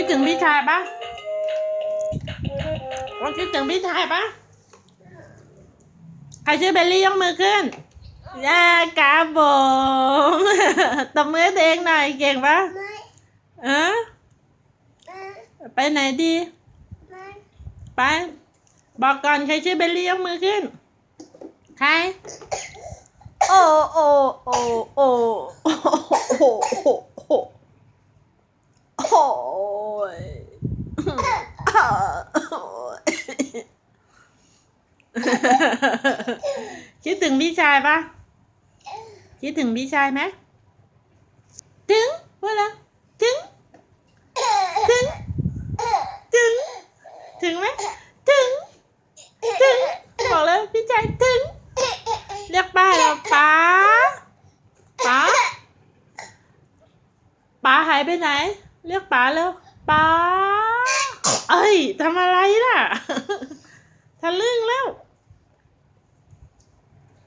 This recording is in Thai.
คิดถึงพี่ชายปะวันคิดถึงพี่ชายปะใครชื่อเบลลี่ยกมือขึ้นยากาผมตบมือเองหน่อยเก่งปะเออไปไหนดี ไป บอกก่อนใครชื่อเบลลี่ยกมือขึ้น ใคร โอ้โอ้โอ้โอ้โอ้โอ้โอ้ ยคิดถึงพี่ชายปะคิดถึงพี่ชายไหมถึงว่าละถึง ถึง ถึง ถึงไหมถึง ถึง บอกเลยพี่ชายถึง เรียกป้าแล้วป้าป้าป้าหายไปไหน เรียกป้าแล้ว ป้าเอ้ยทำอะไรล่ะ ทะลึ่งแล้ว